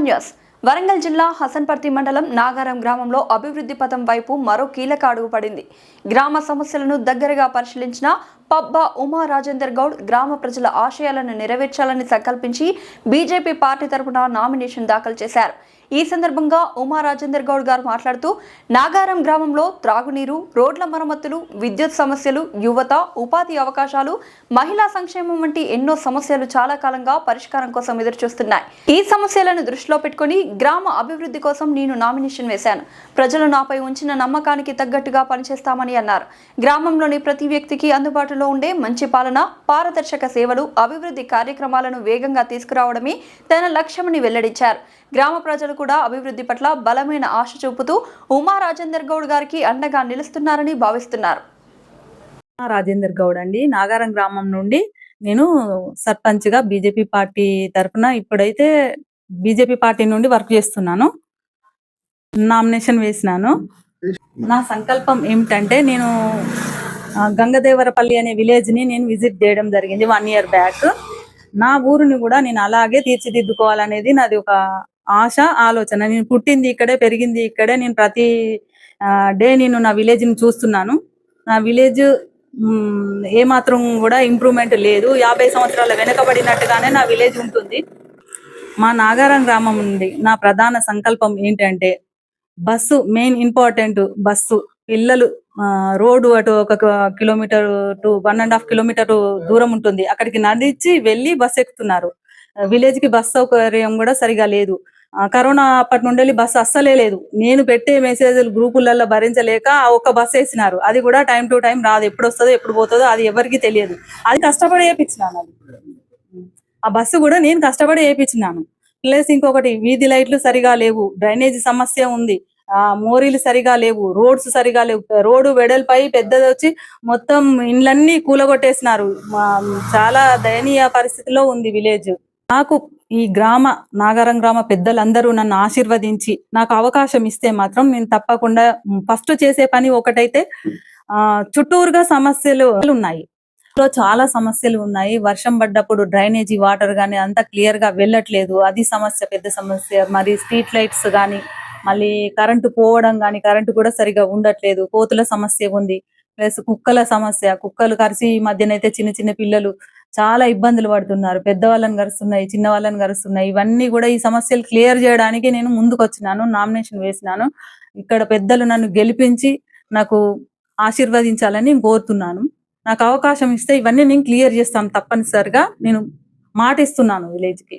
One news. Warangal జిల్లా హసన్పర్తి మండలం నాగారం గ్రామంలో అభివృద్ధి పథం వైపు మరో కీలక అడుగు పడింది. గ్రామ సమస్యలను దగ్గరగా పరిశీలించిన పబ్బా ఉమా రాజేందర్ గౌడ్ గ్రామ ప్రజల ఆశయాలను నెరవేర్చాలని సంకల్పించి బీజేపీ పార్టీ తరపున నామినేషన్ దాఖలు చేశారు. ఈ సందర్భంగా ఉమా రాజేందర్ గౌడ్ గారు మాట్లాడుతూ నాగారం గ్రామంలో త్రాగునీరు రోడ్ల మరమ్మతులు విద్యుత్ సమస్యలు యువత ఉపాధి అవకాశాలు మహిళా సంక్షేమం వంటి ఎన్నో సమస్యలు చాలా కాలంగా పరిష్కారం కోసం ఎదురుచూస్తున్నాయి. ఈ సమస్యలను దృష్టిలో పెట్టుకుని గ్రామ అభివృద్ధి కోసం నేను నామినేషన్ వేశాను. ప్రజలు నాపై ఉంచిన నమ్మకానికి తగ్గట్టుగా పనిచేస్తామని అన్నారు. గ్రామంలోని ప్రతి వ్యక్తికి అందుబాటులో ఉండే మంచి పాలన పారదర్శక సేవలు అభివృద్ధి కార్యక్రమాలను వేగంగా తీసుకురావడమే తన లక్ష్యమని వెల్లడించారు. గ్రామ ప్రజలు కూడా అభివృద్ధి పట్ల బలమైన ఆశ చూపుతూ ఉమా రాజేందర్ గౌడ్ గారికి అండగా నిలుస్తున్నారని భావిస్తున్నారు. రాజేందర్ గౌడ్ అండి. నాగారం గ్రామం నుండి నేను సర్పంచ్గా బీజేపీ పార్టీ తరఫున ఇప్పుడైతే బీజేపీ పార్టీ నుండి వర్క్ చేస్తున్నాను. నామినేషన్ వేసినాను. నా సంకల్పం ఏమిటంటే నేను గంగదేవరపల్లి అనే విలేజ్ని నేను విజిట్ చేయడం జరిగింది వన్ ఇయర్ బ్యాక్. నా ఊరిని కూడా నేను అలాగే తీర్చిదిద్దుకోవాలనేది నాది ఒక ఆశ ఆలోచన. నేను పుట్టింది ఇక్కడే పెరిగింది ఇక్కడే. నేను ప్రతి డే నేను నా విలేజ్ని చూస్తున్నాను. నా విలేజ్ ఏ మాత్రం కూడా ఇంప్రూవ్మెంట్ లేదు. యాభై సంవత్సరాల వెనకబడినట్టుగానే నా విలేజ్ ఉంటుంది. మా నాగారం గ్రామం నుండి నా ప్రధాన సంకల్పం ఏంటంటే బస్సు మెయిన్ ఇంపార్టెంట్ బస్సు. పిల్లలు ఆ, రోడ్డు అటు ఒక kilometre to one and half kilometre దూరం ఉంటుంది. అక్కడికి నడిచి వెళ్ళి బస్సు ఎక్కుతున్నారు. విలేజ్కి బస్ సౌకర్యం కూడా సరిగా లేదు. కరోనా అప్పటి నుండి బస్సు అస్సలే లేదు. నేను పెట్టే మెసేజ్లు గ్రూపులలో భరించలేక ఆ ఒక్క బస్సు వేసినారు. అది కూడా టైం టు టైం రాదు. ఎప్పుడు వస్తుందో ఎప్పుడు పోతుందో అది ఎవరికి తెలియదు. అది కష్టపడి వేయించినాను అది. ఆ బస్సు కూడా నేను కష్టపడి వేయించినాను. ప్లస్ ఇంకొకటి వీధి లైట్లు సరిగా లేవు. డ్రైనేజ్ సమస్య ఉంది. మోరీలు సరిగా లేవు రోడ్స్ సరిగా లేవు. రోడ్డు వెడల్పై పెద్దది వచ్చి మొత్తం ఇండ్లన్నీ కూలగొట్టేసినారు. చాలా దయనీయ పరిస్థితిలో ఉంది విలేజ్. నాకు ఈ గ్రామ నాగారం గ్రామ పెద్దలందరూ నన్ను ఆశీర్వదించి నాకు అవకాశం ఇస్తే మాత్రం నేను తప్పకుండా ఫస్ట్ చేసే పని ఒకటైతే ఆ చుట్టూరుగా సమస్యలు ఉన్నాయి. లో చాలా సమస్యలు ఉన్నాయి. వర్షం పడ్డప్పుడు డ్రైనేజీ వాటర్ కానీ అంతా క్లియర్గా వెళ్ళట్లేదు. అది సమస్య పెద్ద సమస్య. మరి స్ట్రీట్ లైట్స్ కానీ మళ్ళీ కరెంటు పోవడం కానీ కరెంటు కూడా సరిగా ఉండట్లేదు. కోతుల సమస్య ఉంది. ప్లస్ కుక్కల సమస్య కుక్కలు కరిసి ఈ మధ్యనైతే చిన్న చిన్న పిల్లలు చాలా ఇబ్బందులు పడుతున్నారు. పెద్దవాళ్ళని కరుస్తున్నాయి చిన్న వాళ్ళని కరుస్తున్నాయి. ఇవన్నీ కూడా ఈ సమస్యలు క్లియర్ చేయడానికి నేను ముందుకు వచ్చినాను నామినేషన్ వేసినాను. ఇక్కడ పెద్దలు నన్ను గెలిపించి నాకు ఆశీర్వదించాలని కోరుతున్నాను. నాకు అవకాశం ఇస్తే ఇవన్నీ నేను క్లియర్ చేస్తాను తప్పనిసరిగా. నేను మాటిస్తున్నాను విలేజ్కి